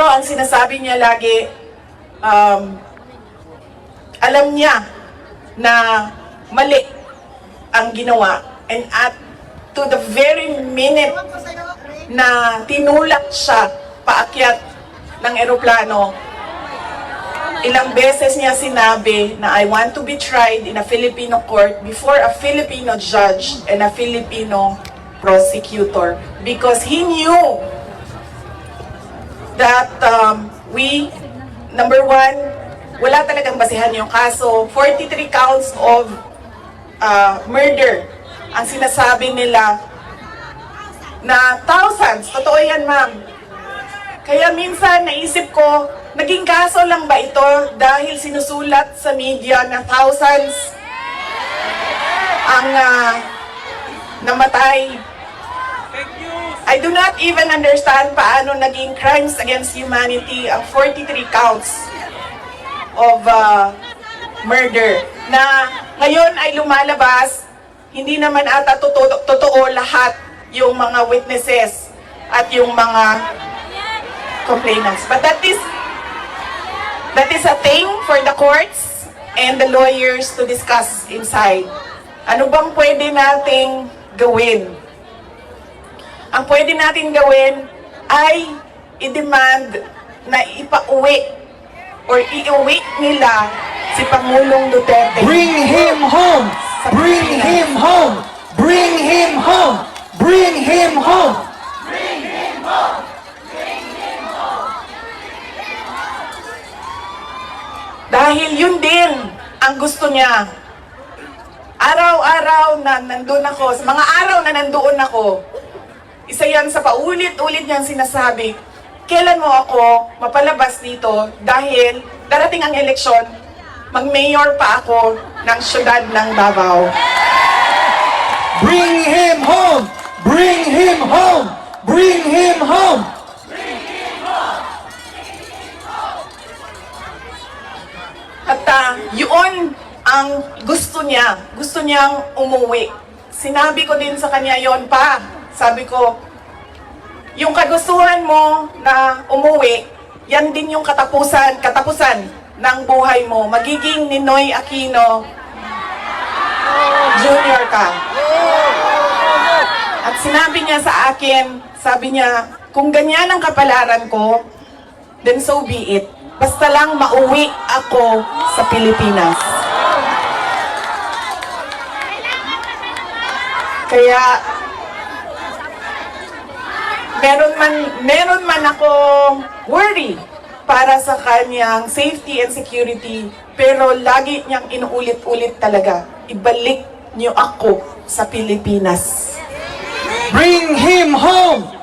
Pero ang sinasabi niya lagi, um, alam niya na mali ang ginawa. And at to the very minute na tinulak siya paakyat ng eroplano, ilang beses niya sinabi na I want to be tried in a Filipino court before a Filipino judge and a Filipino prosecutor because he knew that um, we, number one, wala talagang basihan yung kaso. 43 counts of uh, murder ang sinasabi nila na thousands. Totoo yan, ma'am. Kaya minsan naisip ko, naging kaso lang ba ito dahil sinusulat sa media na thousands ang ah, namatay. I do not even understand paano naging crimes against humanity ang 43 counts of ah, murder na ngayon ay lumalabas, hindi naman ata totoo, totoo lahat yung mga witnesses at yung mga complainants. But that is that is a thing for the courts and the lawyers to discuss inside. Ano bang pwede nating gawin? Ang pwede natin gawin ay i-demand na ipauwi or iuwi nila si Pangulong Duterte. Bring him home! Bring him home! Bring him home! Bring him home! Dahil yun din ang gusto niya. Araw-araw na nandun ako, sa mga araw na nandoon ako, isa yan sa paulit-ulit niyang sinasabi, kailan mo ako mapalabas dito dahil darating ang eleksyon, mag-mayor pa ako ng syudad ng Davao. Bring him home! Bring him home! Bring him home! At ah, yun ang gusto niya. Gusto niyang umuwi. Sinabi ko din sa kanya yon pa. Sabi ko, yung kagustuhan mo na umuwi, yan din yung katapusan, katapusan ng buhay mo. Magiging Ninoy Aquino Junior ka. At sinabi niya sa akin, sabi niya, kung ganyan ang kapalaran ko, then so be it. Basta lang mauwi ako sa Pilipinas. Kaya meron man, meron man akong worry para sa kanyang safety and security, pero lagi niyang inuulit-ulit talaga, ibalik niyo ako sa Pilipinas. Bring him home!